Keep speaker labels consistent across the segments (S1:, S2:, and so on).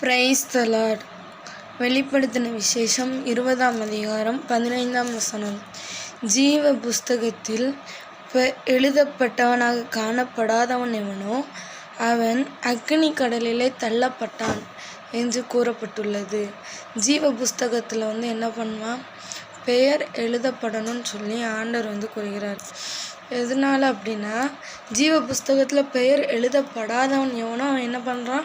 S1: Praise the Lord வெளிப்படுத்தின விசேஷம் இருபதாம் அதிகாரம் பதினைந்தாம் வசனம். ஜீவ புஸ்தகத்தில் பெ- எழுதப்பட்டவனாக காணப்படாதவன் எவனோ அவன் அக்னி கடலிலே தள்ளப்பட்டான் என்று கூறப்பட்டுள்ளது. ஜீவ புஸ்தகத்தில் வந்து என்ன பண்ணுவான் பெயர் எழுதப்படணும்னு சொல்லி ஆண்டர் வந்து கூறுகிறார். எதனால் அப்படின்னா ஜீவ புஸ்தகத்தில் பெயர் எழுதப்படாதவன் எவனோ அவன் என்ன பண்ணுறான்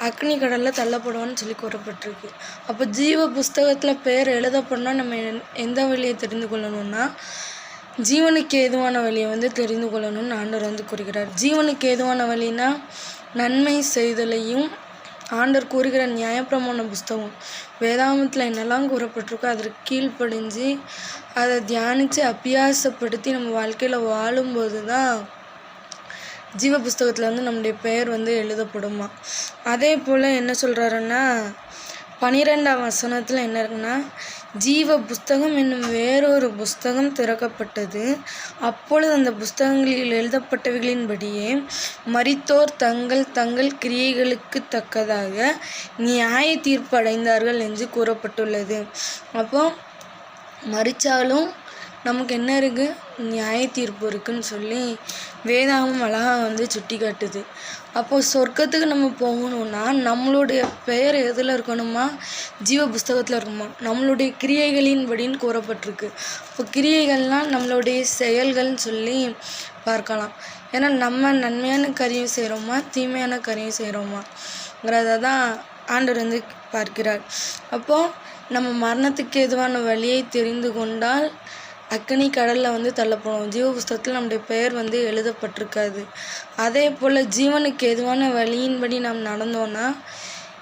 S1: அக்னி கடலில் தள்ளப்படுவான்னு சொல்லி கூறப்பட்டிருக்கு. அப்போ ஜீவ புஸ்தகத்தில் பேர் எழுதப்படனா நம்ம எந்- எந்த வழியை தெரிந்து கொள்ளணும்னா ஜீவனுக்கு ஏதுவான வழியை வந்து தெரிந்து கொள்ளணும்னு ஆண்டவர் வந்து கூறுகிறார். ஜீவனுக்கு ஏதுவான வழினா நன்மை செய்தலையும் ஆண்டர் கூறுகிற நியாயப்பிரமாண புஸ்தகம். வேதாமத்தில் என்னெல்லாம் கூறப்பட்டிருக்கோ அதற்கு கீழ்ப்படிஞ்சு அதை தியானித்து அபியாசப்படுத்தி நம்ம வாழ்க்கையில் வாழும்போது தான் ஜீவ புஸ்தகத்தில் வந்து நம்முடைய பெயர் வந்து எழுதப்படுமா? அதே போல் என்ன சொல்கிறாருன்னா பனிரெண்டாம் வசனத்தில் என்ன இருக்குன்னா ஜீவ புஸ்தகம் என்னும் வேறொரு புஸ்தகம் திறக்கப்பட்டது. அப்பொழுது அந்த புஸ்தகங்களில் எழுதப்பட்டவைகளின்படியே மரித்தோர் தங்கள் தங்கள் கிரியைகளுக்கு தக்கதாக நியாய தீர்ப்பு அடைந்தார்கள் என்று கூறப்பட்டுள்ளது. அப்போ மறிச்சாலும் நமக்கு என்ன இருக்குது நியாய தீர்ப்பு இருக்குன்னு சொல்லி வேதாகமம் அழகாக வந்து சுட்டி காட்டுது. அப்போது சொர்க்கத்துக்கு நம்ம போகணும்னா நம்மளுடைய பெயர் எதில் இருக்கணுமா? ஜீவ புஸ்தகத்தில் இருக்கணுமா? நம்மளுடைய கிரியைகளின்படின்னு கூறப்பட்டிருக்கு. இப்போ கிரியைகள்னால் நம்மளுடைய செயல்கள்னு சொல்லி பார்க்கலாம். ஏன்னா நம்ம நன்மையான காரியம் செய்கிறோமா தீமையான காரியம் செய்கிறோமாங்கிறத தான் ஆண்டவர் வந்து பார்க்கிறார். அப்போது நம்ம மரணத்துக்கு எதுவான வழியை தெரிந்து கொண்டால் அக்கனி கடலில் வந்து தள்ளப்படும் ஜீவ புஸ்தகத்தில் நம்முடைய பெயர் வந்து எழுதப்பட்டிருக்காது. அதே போல் ஜீவனுக்கு எதுவான வழியின்படி நாம் நடந்தோன்னா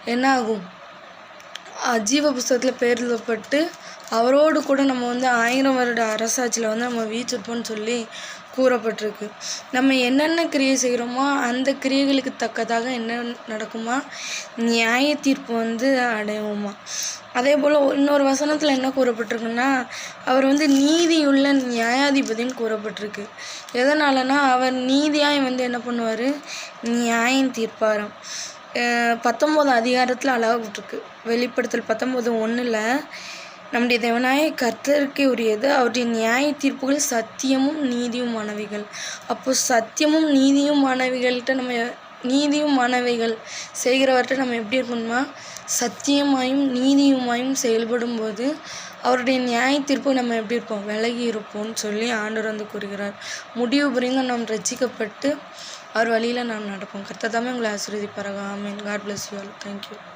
S1: என்ன ஆகும் ஜீவ புஸ்தகத்தில் பெயர் எழுதப்பட்டு அவரோடு கூட நம்ம வந்து ஆயிரம் வருட அரசாட்சியில் வந்து நம்ம வீச்சிருப்போம்னு சொல்லி கூறப்பட்டிருக்கு. நம்ம என்னென்ன கிரியை செய்கிறோமோ அந்த கிரியைகளுக்கு தக்கதாக என்ன நடக்குமா? நியாய தீர்ப்பு வந்து அடைவோமா? அதே போல் இன்னொரு வசனத்தில் என்ன கூறப்பட்டிருக்குன்னா அவர் வந்து நீதியுள்ள நியாயாதிபதின்னு கூறப்பட்டிருக்கு. எதனாலனா அவர் நீதியாய் வந்து என்ன பண்ணுவார்? நியாயம் தீர்ப்பாராம். பத்தொம்போது அதிகாரத்தில் அழகாக வெளிப்படுத்தல் பத்தொம்போது ஒன்றில் நம்முடைய தேவனாய கர்த்தருக்கே உரியது. அவருடைய நியாய தீர்ப்புகள் சத்தியமும் நீதியும் மாணவிகள் அப்போ சத்தியமும் நீதியும் மாணவிகள்கிட்ட நம்ம நீதியும் மாணவிகள் செய்கிறவர்கிட்ட நம்ம எப்படி இருக்கணுமா? சத்தியமாயும் நீதியுமாயும் செயல்படும்போது அவருடைய நியாய தீர்ப்பு நம்ம எப்படி இருப்போம்? விலகி இருப்போம்னு சொல்லி ஆண்டவர் வந்து கூறுகிறார். முடிவு புரிந்து நாம் ரசிக்கப்பட்டு அவர் வழியில் நாம் நடப்போம். கர்த்தர் தாமே உங்களை ஆசீர்வதிப்பாராக. ஆமீன். God bless you all thank you